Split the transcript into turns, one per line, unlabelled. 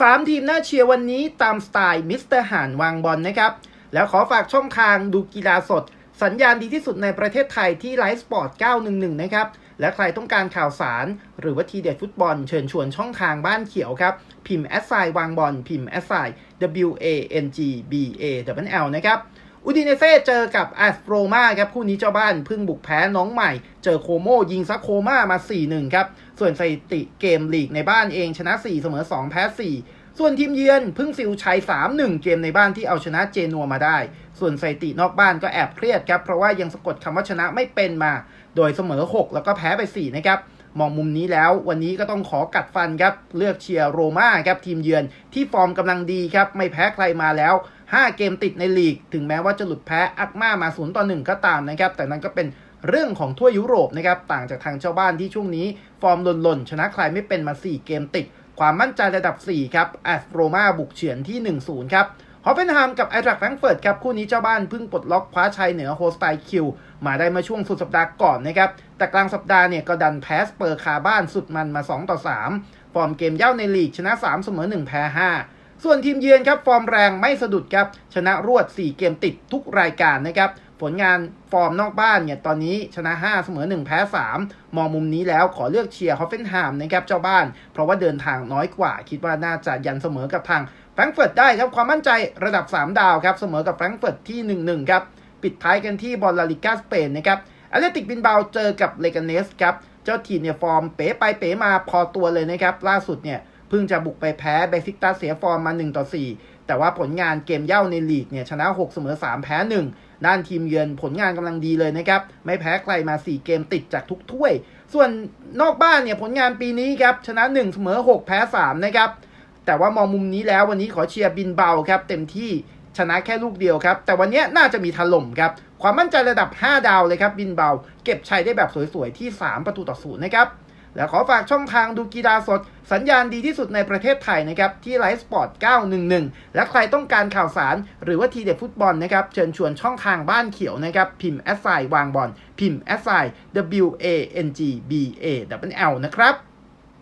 3ทีมน่าเชียร์วันนี้ตามสไตล์มิสเตอร์หานวางบอลนะครับ แล้วขอฝากช่องทางดูกีฬาสด สัญญาณดีที่สุดในประเทศไทยที่ไลฟ์สปอร์ต 911 นะครับ และใครต้องการข่าวสาร หรือว่าทีเด็ดฟุตบอลเชิญชวนช่องทางบ้านเขียวครับ พิมพ์แอสไซวางบอลพิมพ์แอสไซ W A N G B A W L นะครับ อุดิเนเซ่เจอกับแอสโรมาครับคู่นี้เจ้าบ้านเพิ่งบุกแพ้น้องใหม่ เจอโคโมยิงซักโคม่ามา 4-1 ครับ ส่วนสถิติเกมลีกในบ้านเองชนะ 4 เสมอ 2 แพ้ 4 ส่วนทีมเยือนพิ่งซิลชัย 3-1 เกมในบ้านที่เอาชนะเจนัวมาได้ ส่วนสถิตินอกบ้านก็แอบเครียดครับ เพราะว่ายังสะกดคำว่าชนะไม่เป็นมา โดยเสมอ 6 แล้วก็แพ้ไป 4 นะครับ มองมุมนี้แล้ว วันนี้ก็ต้องขอกัดฟันครับเลือกเชียร์โรม่าครับทีมเยือนที่ฟอร์มกำลังดีครับไม่แพ้ใครมาแล้ว 5 เกมติดในลีก ถึงแม้ว่าจะหลุดแพ้อักมามา0ต่อ1ก็ตามนะครับแต่นั้นก็เป็นเรื่องของทั่วยุโรปนะครับต่างจากทางเจ้าบ้านที่ช่วงนี้ ฟอร์มหล่นๆชนะใครไม่เป็นมา 4 เกมติด ความมั่นใจระดับ 4 ครับแอสโรมาบุกเฉือนที่ 1-0 ครับ ฮอฟเฟนไฮม์กับไอรักแฟรงเฟิร์ตครับคู่นี้เจ้าบ้านเพิ่งปลดล็อกคว้าชัยเหนือโฮสไตคิวมาได้มาช่วงสุดสัปดาห์ก่อนนะครับ แต่กลางสัปดาห์เนี่ยก็ดันแพ้สเปอร์คาบ้านสุดมันมา 2 ต่อ 3 ฟอร์มเกมเย่าในลีกชนะ 3 เสมอ 1 แพ้ 5 ส่วนทีมเยือนครับ ฟอร์มแรงไม่สะดุดครับ ชนะรวด 4 เกมติดทุกรายการนะครับผลงานฟอร์มนอกบ้านเนี่ยตอนนี้ชนะ 5 เสมอ 1 แพ้ 3 มองมุมนี้แล้วขอเลือกเชียร์ฮอฟเฟนไฮม์นะครับเจ้าบ้าน เพราะว่าเดินทางน้อยกว่า คิดว่าน่าจะยันเสมอกับทางแฟรงก์เฟิร์ตได้ครับความมั่นใจระดับ 3 ดาวครับเสมอกับแฟรงก์เฟิร์ตที่ 1-1 ครับ ปิดท้ายกันที่บอลลาลิก้าสเปนนะครับแอตเลติกบินเบาเจอกับเลกาเนสครับเจ้าทีมเนี่ยฟอร์มเป๋ไปเป๋มาพอตัวเลยนะครับล่าสุดเนี่ยเพิ่งจะบุกไปแพ้เบซิกตาเสียฟอร์มมา 1 ต่อ 4 แต่ว่าผลงานเกมเย่าในลีกเนี่ยชนะ 6 เสมอ 3 แพ้ 1 ด้านทีมเยือนผลงานกำลังดีเลยนะครับ ไม่แพ้ใครมา 4 เกมติดจากทุกถ้วย ส่วนนอกบ้านเนี่ยผลงานปีนี้ครับชนะ 1 เสมอ 6 แพ้ 3 นะครับ แต่ว่ามองมุมนี้แล้ววันนี้ขอเชียร์บินเบาครับเต็มที่ชนะแค่ลูกเดียวครับ แต่วันนี้น่าจะมีถล่มครับ ความมั่นใจระดับ 5 ดาวเลยครับบินเบา เก็บชัยได้แบบสวยๆที่ 3 ประตูต่อศูนย์นะครับ แล้วขอฝากช่องทางดูกีฬาสด สัญญาณดีที่สุดในประเทศไทยนะครับที่ไลฟ์สปอร์ต 911 และใครต้องการข่าวสาร หรือว่าทีเด็ดฟุตบอลนะครับเชิญชวนช่องทางบ้านเขียวนะครับพิมพ์แอสไซวางบอลพิมพ์แอสไซ W A N G B A W L นะครับ